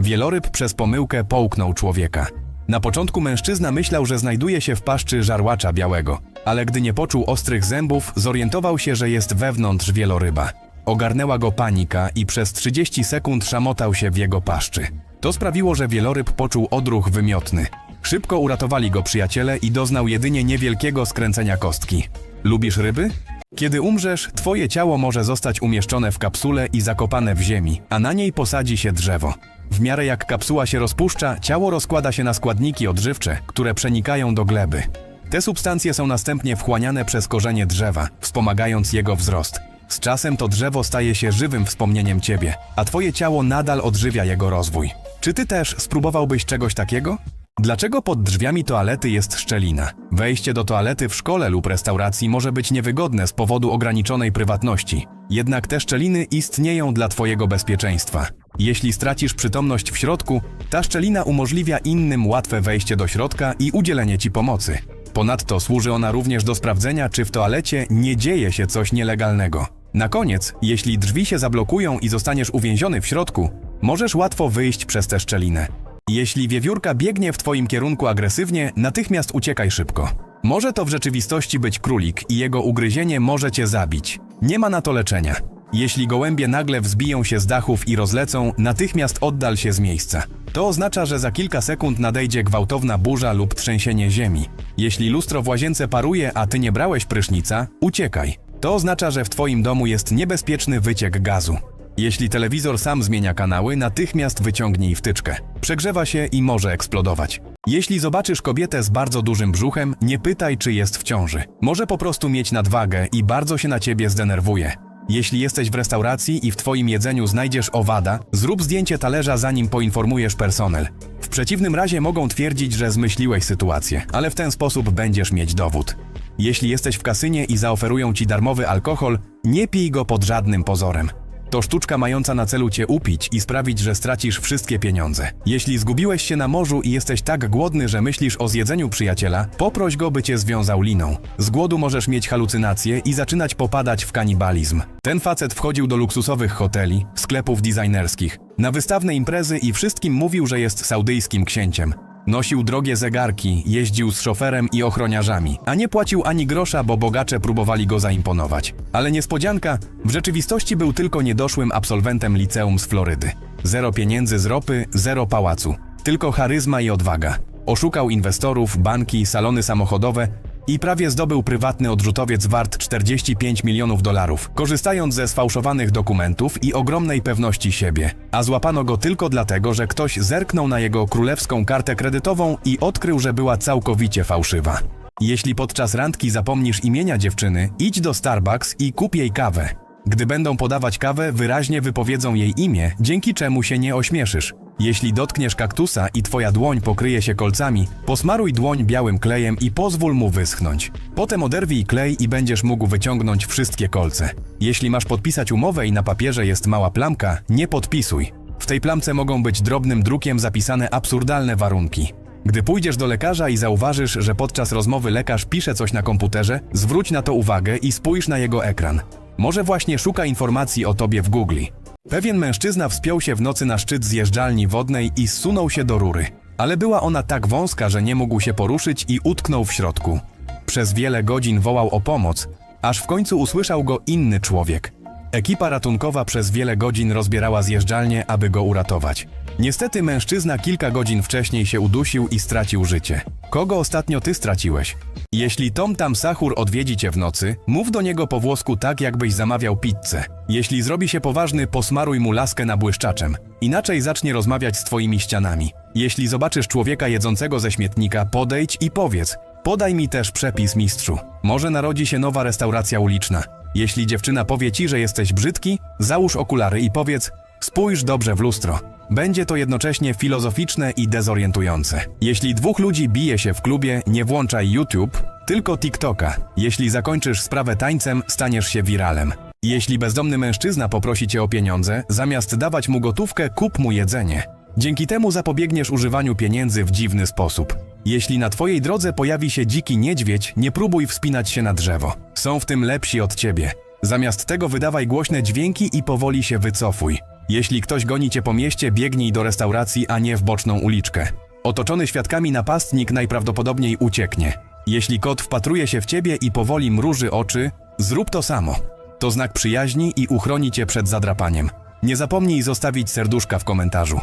Wieloryb przez pomyłkę połknął człowieka. Na początku mężczyzna myślał, że znajduje się w paszczy żarłacza białego, ale gdy nie poczuł ostrych zębów, zorientował się, że jest wewnątrz wieloryba. Ogarnęła go panika i przez 30 sekund szamotał się w jego paszczy. To sprawiło, że wieloryb poczuł odruch wymiotny. Szybko uratowali go przyjaciele i doznał jedynie niewielkiego skręcenia kostki. Lubisz ryby? Kiedy umrzesz, twoje ciało może zostać umieszczone w kapsule i zakopane w ziemi, a na niej posadzi się drzewo. W miarę jak kapsuła się rozpuszcza, ciało rozkłada się na składniki odżywcze, które przenikają do gleby. Te substancje są następnie wchłaniane przez korzenie drzewa, wspomagając jego wzrost. Z czasem to drzewo staje się żywym wspomnieniem ciebie, a twoje ciało nadal odżywia jego rozwój. Czy ty też spróbowałbyś czegoś takiego? Dlaczego pod drzwiami toalety jest szczelina? Wejście do toalety w szkole lub restauracji może być niewygodne z powodu ograniczonej prywatności. Jednak te szczeliny istnieją dla Twojego bezpieczeństwa. Jeśli stracisz przytomność w środku, ta szczelina umożliwia innym łatwe wejście do środka i udzielenie Ci pomocy. Ponadto służy ona również do sprawdzenia, czy w toalecie nie dzieje się coś nielegalnego. Na koniec, jeśli drzwi się zablokują i zostaniesz uwięziony w środku, możesz łatwo wyjść przez tę szczelinę. Jeśli wiewiórka biegnie w twoim kierunku agresywnie, natychmiast uciekaj szybko. Może to w rzeczywistości być królik i jego ugryzienie może cię zabić. Nie ma na to leczenia. Jeśli gołębie nagle wzbiją się z dachów i rozlecą, natychmiast oddal się z miejsca. To oznacza, że za kilka sekund nadejdzie gwałtowna burza lub trzęsienie ziemi. Jeśli lustro w łazience paruje, a ty nie brałeś prysznica, uciekaj. To oznacza, że w twoim domu jest niebezpieczny wyciek gazu. Jeśli telewizor sam zmienia kanały, natychmiast wyciągnij wtyczkę. Przegrzewa się i może eksplodować. Jeśli zobaczysz kobietę z bardzo dużym brzuchem, nie pytaj, czy jest w ciąży. Może po prostu mieć nadwagę i bardzo się na ciebie zdenerwuje. Jeśli jesteś w restauracji i w twoim jedzeniu znajdziesz owada, zrób zdjęcie talerza zanim poinformujesz personel. W przeciwnym razie mogą twierdzić, że zmyśliłeś sytuację, ale w ten sposób będziesz mieć dowód. Jeśli jesteś w kasynie i zaoferują ci darmowy alkohol, nie pij go pod żadnym pozorem. To sztuczka mająca na celu cię upić i sprawić, że stracisz wszystkie pieniądze. Jeśli zgubiłeś się na morzu i jesteś tak głodny, że myślisz o zjedzeniu przyjaciela, poproś go, by cię związał liną. Z głodu możesz mieć halucynacje i zaczynać popadać w kanibalizm. Ten facet wchodził do luksusowych hoteli, sklepów designerskich, na wystawne imprezy i wszystkim mówił, że jest saudyjskim księciem. Nosił drogie zegarki, jeździł z szoferem i ochroniarzami, a nie płacił ani grosza, bo bogacze próbowali go zaimponować. Ale niespodzianka, w rzeczywistości był tylko niedoszłym absolwentem liceum z Florydy. Zero pieniędzy z ropy, zero pałacu. Tylko charyzma i odwaga. Oszukał inwestorów, banki, salony samochodowe i prawie zdobył prywatny odrzutowiec wart 45 milionów dolarów, korzystając ze sfałszowanych dokumentów i ogromnej pewności siebie. A złapano go tylko dlatego, że ktoś zerknął na jego królewską kartę kredytową i odkrył, że była całkowicie fałszywa. Jeśli podczas randki zapomnisz imienia dziewczyny, idź do Starbucks i kup jej kawę. Gdy będą podawać kawę, wyraźnie wypowiedzą jej imię, dzięki czemu się nie ośmieszysz. Jeśli dotkniesz kaktusa i twoja dłoń pokryje się kolcami, posmaruj dłoń białym klejem i pozwól mu wyschnąć. Potem oderwij klej i będziesz mógł wyciągnąć wszystkie kolce. Jeśli masz podpisać umowę i na papierze jest mała plamka, nie podpisuj. W tej plamce mogą być drobnym drukiem zapisane absurdalne warunki. Gdy pójdziesz do lekarza i zauważysz, że podczas rozmowy lekarz pisze coś na komputerze, zwróć na to uwagę i spójrz na jego ekran. Może właśnie szuka informacji o tobie w Google. Pewien mężczyzna wspiął się w nocy na szczyt zjeżdżalni wodnej i zsunął się do rury. Ale była ona tak wąska, że nie mógł się poruszyć i utknął w środku. Przez wiele godzin wołał o pomoc, aż w końcu usłyszał go inny człowiek. Ekipa ratunkowa przez wiele godzin rozbierała zjeżdżalnię, aby go uratować. Niestety mężczyzna kilka godzin wcześniej się udusił i stracił życie. Kogo ostatnio ty straciłeś? Jeśli Tom Tam Sahur odwiedzi cię w nocy, mów do niego po włosku tak, jakbyś zamawiał pizzę. Jeśli zrobi się poważny, posmaruj mu laskę na błyszczaczem. Inaczej zacznie rozmawiać z twoimi ścianami. Jeśli zobaczysz człowieka jedzącego ze śmietnika, podejdź i powiedz: Podaj mi też przepis, mistrzu. Może narodzi się nowa restauracja uliczna. Jeśli dziewczyna powie ci, że jesteś brzydki, załóż okulary i powiedz: Spójrz dobrze w lustro. Będzie to jednocześnie filozoficzne i dezorientujące. Jeśli dwóch ludzi bije się w klubie, nie włączaj YouTube, tylko TikToka. Jeśli zakończysz sprawę tańcem, staniesz się wiralem. Jeśli bezdomny mężczyzna poprosi cię o pieniądze, zamiast dawać mu gotówkę, kup mu jedzenie. Dzięki temu zapobiegniesz używaniu pieniędzy w dziwny sposób. Jeśli na twojej drodze pojawi się dziki niedźwiedź, nie próbuj wspinać się na drzewo. Są w tym lepsi od ciebie. Zamiast tego wydawaj głośne dźwięki i powoli się wycofuj. Jeśli ktoś goni cię po mieście, biegnij do restauracji, a nie w boczną uliczkę. Otoczony świadkami napastnik najprawdopodobniej ucieknie. Jeśli kot wpatruje się w ciebie i powoli mruży oczy, zrób to samo. To znak przyjaźni i uchroni cię przed zadrapaniem. Nie zapomnij zostawić serduszka w komentarzu.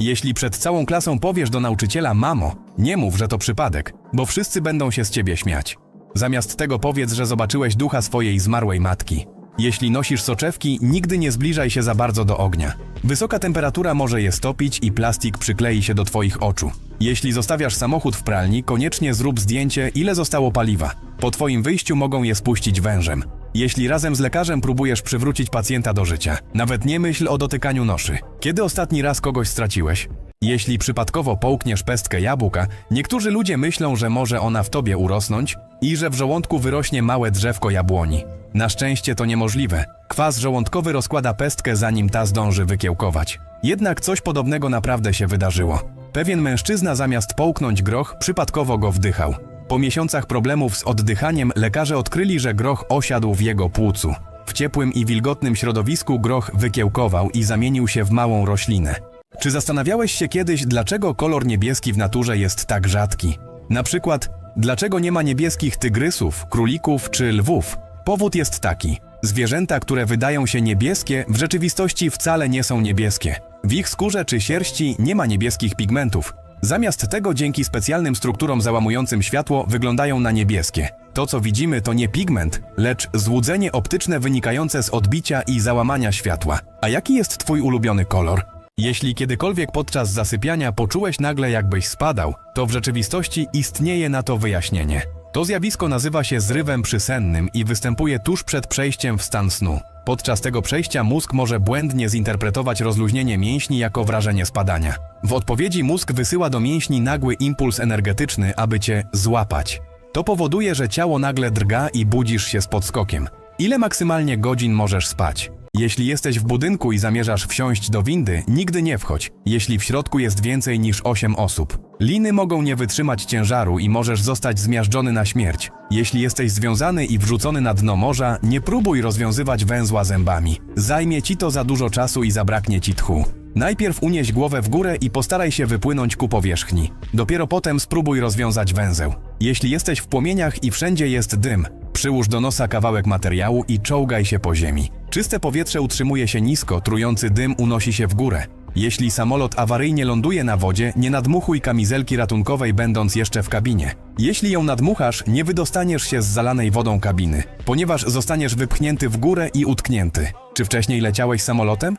Jeśli przed całą klasą powiesz do nauczyciela mamo, nie mów, że to przypadek, bo wszyscy będą się z ciebie śmiać. Zamiast tego powiedz, że zobaczyłeś ducha swojej zmarłej matki. Jeśli nosisz soczewki, nigdy nie zbliżaj się za bardzo do ognia. Wysoka temperatura może je stopić i plastik przyklei się do twoich oczu. Jeśli zostawiasz samochód w pralni, koniecznie zrób zdjęcie, ile zostało paliwa. Po twoim wyjściu mogą je spuścić wężem. Jeśli razem z lekarzem próbujesz przywrócić pacjenta do życia, nawet nie myśl o dotykaniu noszy. Kiedy ostatni raz kogoś straciłeś? Jeśli przypadkowo połkniesz pestkę jabłka, niektórzy ludzie myślą, że może ona w tobie urosnąć i że w żołądku wyrośnie małe drzewko jabłoni. Na szczęście to niemożliwe. Kwas żołądkowy rozkłada pestkę, zanim ta zdąży wykiełkować. Jednak coś podobnego naprawdę się wydarzyło. Pewien mężczyzna zamiast połknąć groch, przypadkowo go wdychał. Po miesiącach problemów z oddychaniem lekarze odkryli, że groch osiadł w jego płucu. W ciepłym i wilgotnym środowisku groch wykiełkował i zamienił się w małą roślinę. Czy zastanawiałeś się kiedyś, dlaczego kolor niebieski w naturze jest tak rzadki? Na przykład, dlaczego nie ma niebieskich tygrysów, królików czy lwów? Powód jest taki. Zwierzęta, które wydają się niebieskie, w rzeczywistości wcale nie są niebieskie. W ich skórze czy sierści nie ma niebieskich pigmentów. Zamiast tego dzięki specjalnym strukturom załamującym światło wyglądają na niebieskie. To co widzimy to nie pigment, lecz złudzenie optyczne wynikające z odbicia i załamania światła. A jaki jest twój ulubiony kolor? Jeśli kiedykolwiek podczas zasypiania poczułeś nagle jakbyś spadał, to w rzeczywistości istnieje na to wyjaśnienie. To zjawisko nazywa się zrywem przysennym i występuje tuż przed przejściem w stan snu. Podczas tego przejścia mózg może błędnie zinterpretować rozluźnienie mięśni jako wrażenie spadania. W odpowiedzi mózg wysyła do mięśni nagły impuls energetyczny, aby cię złapać. To powoduje, że ciało nagle drga i budzisz się z podskokiem. Ile maksymalnie godzin możesz spać? Jeśli jesteś w budynku i zamierzasz wsiąść do windy, nigdy nie wchodź, jeśli w środku jest więcej niż 8 osób. Liny mogą nie wytrzymać ciężaru i możesz zostać zmiażdżony na śmierć. Jeśli jesteś związany i wrzucony na dno morza, nie próbuj rozwiązywać węzła zębami. Zajmie ci to za dużo czasu i zabraknie ci tchu. Najpierw unieś głowę w górę i postaraj się wypłynąć ku powierzchni. Dopiero potem spróbuj rozwiązać węzeł. Jeśli jesteś w płomieniach i wszędzie jest dym, przyłóż do nosa kawałek materiału i czołgaj się po ziemi. Czyste powietrze utrzymuje się nisko, trujący dym unosi się w górę. Jeśli samolot awaryjnie ląduje na wodzie, nie nadmuchuj kamizelki ratunkowej będąc jeszcze w kabinie. Jeśli ją nadmuchasz, nie wydostaniesz się z zalanej wodą kabiny, ponieważ zostaniesz wypchnięty w górę i utknięty. Czy wcześniej leciałeś samolotem?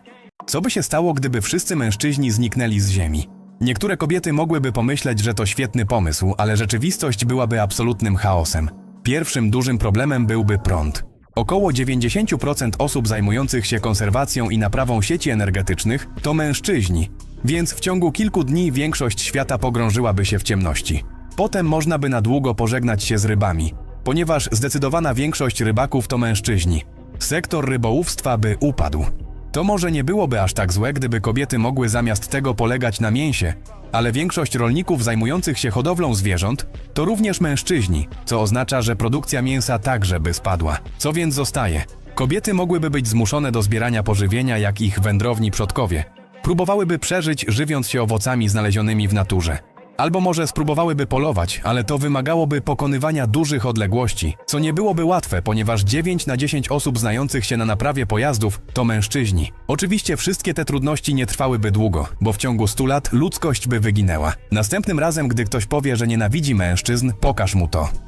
Co by się stało, gdyby wszyscy mężczyźni zniknęli z Ziemi? Niektóre kobiety mogłyby pomyśleć, że to świetny pomysł, ale rzeczywistość byłaby absolutnym chaosem. Pierwszym dużym problemem byłby prąd. Około 90% osób zajmujących się konserwacją i naprawą sieci energetycznych to mężczyźni, więc w ciągu kilku dni większość świata pogrążyłaby się w ciemności. Potem można by na długo pożegnać się z rybami, ponieważ zdecydowana większość rybaków to mężczyźni. Sektor rybołówstwa by upadł. To może nie byłoby aż tak złe, gdyby kobiety mogły zamiast tego polegać na mięsie, ale większość rolników zajmujących się hodowlą zwierząt to również mężczyźni, co oznacza, że produkcja mięsa także by spadła. Co więc zostaje? Kobiety mogłyby być zmuszone do zbierania pożywienia jak ich wędrowni przodkowie. Próbowałyby przeżyć żywiąc się owocami znalezionymi w naturze. Albo może spróbowałyby polować, ale to wymagałoby pokonywania dużych odległości, co nie byłoby łatwe, ponieważ 9 na 10 osób znających się na naprawie pojazdów to mężczyźni. Oczywiście wszystkie te trudności nie trwałyby długo, bo w ciągu 100 lat ludzkość by wyginęła. Następnym razem, gdy ktoś powie, że nienawidzi mężczyzn, pokaż mu to.